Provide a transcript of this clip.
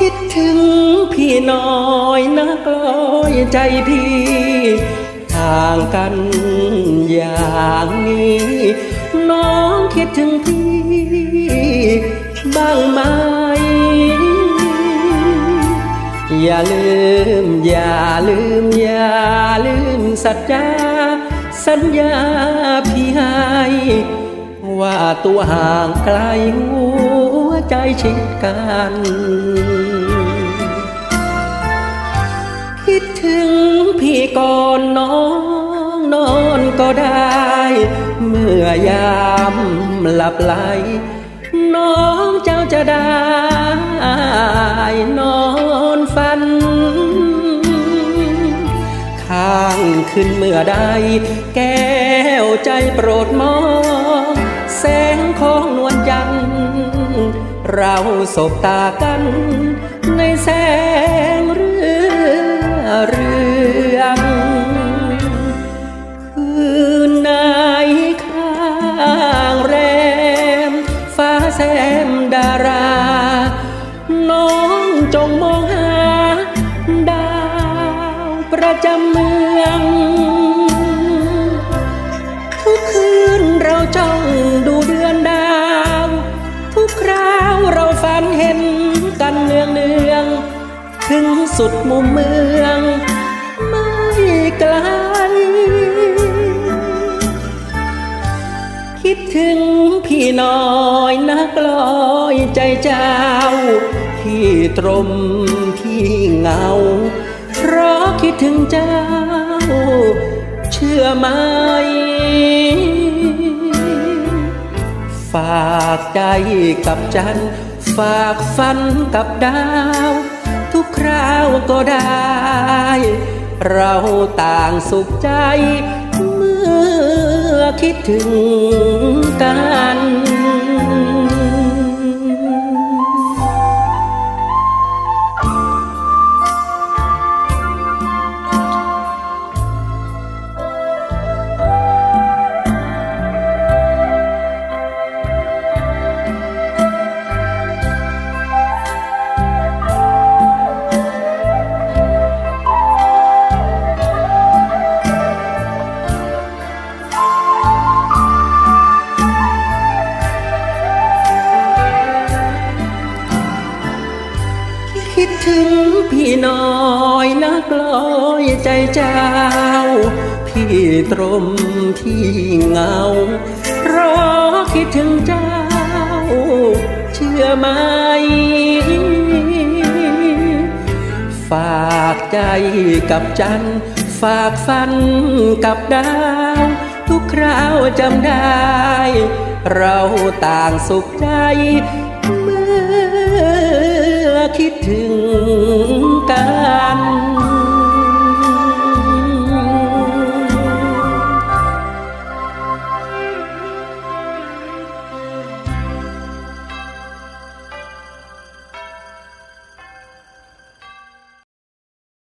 คิดถึงพี่น้อยนักลอยใจพี่ห่างกันอย่างนี้ น้องคิดถึงพี่ บ้างไหม อย่าลืม อย่าลืม อย่าลืมสัจจาสัญญาพี่ให้ว่าตัวห่างไกลหัวใจชิดกัน ก่อนน้องนอนก็ได้ เมื่อยามหลับไหล น้องเจ้าจะได้นอนฝัน ข้างขึ้นเมื่อใดแก้วใจโปรดมองแสงของนวลจันทร์เราสบตากัน ประจำเมือง ทุกคืนเราจ้องดูเดือนดาว ทุกคราวเราฝันเห็นกันเนืองเนืองๆถึงสุดมุมเมือง ไม่ไกล คิดถึงพี่น้อยนักลอยใจเจ้าพี่ตรมพี่เหงา ถึงเจ้า เชื่อไหม ฝากใจกับจัน ฝากฝันกับดาว ทุกคราวก็ได้ เราต่างสุขใจ เมื่อคิดถึงกัน ถึงพี่น้อยนักลอยใจเจ้า พี่ตรมพี่เงาราะคิดถึงเจ้า เชื่อไหม ฝากใจกับจัน ฝากฝันกับดาว ทุกคราวจำได้ เราต่างสุขใจ คิดถึงกัน